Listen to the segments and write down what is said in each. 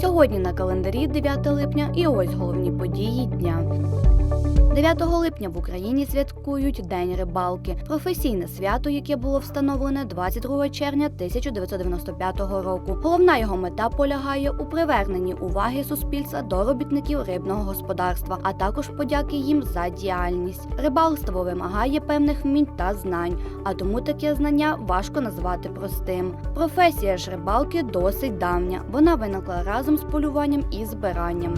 Сьогодні на календарі 9 липня і ось головні події дня. 9 липня в Україні святкують День рибалки, професійне свято, яке було встановлене 22 червня 1995 року. Головна його мета полягає у приверненні уваги суспільства до робітників рибного господарства, а також подяки їм за діяльність. Рибалство вимагає певних вмінь та знань, а тому таке знання важко назвати простим. Професія ж рибалки досить давня. Вона виникла разом з полюванням і збиранням.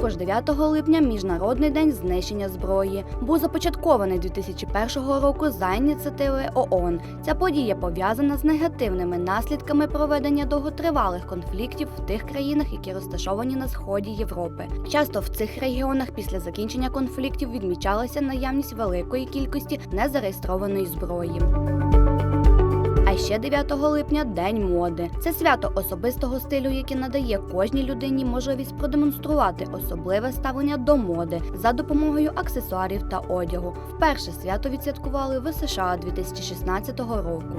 Також 9 липня Міжнародний день знищення зброї був започаткований 2001 року за ініціативи ООН. Ця подія пов'язана з негативними наслідками проведення довготривалих конфліктів в тих країнах, які розташовані на сході Європи. Часто в цих регіонах після закінчення конфліктів відмічалася наявність великої кількості незареєстрованої зброї. Ще 9 липня День моди. Це свято особистого стилю, яке надає кожній людині можливість продемонструвати особливе ставлення до моди за допомогою аксесуарів та одягу. Вперше свято відсвяткували в США 2016 року.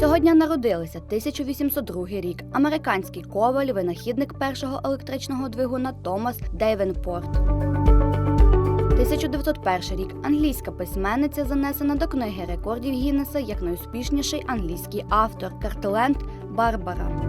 Цього дня народилися 1802 рік. Американський коваль, винахідник першого електричного двигуна Томас Дейвенпорт. 1901 рік англійська письменниця занесена до книги рекордів Гіннеса як найуспішніший англійський автор Картленд Барбара.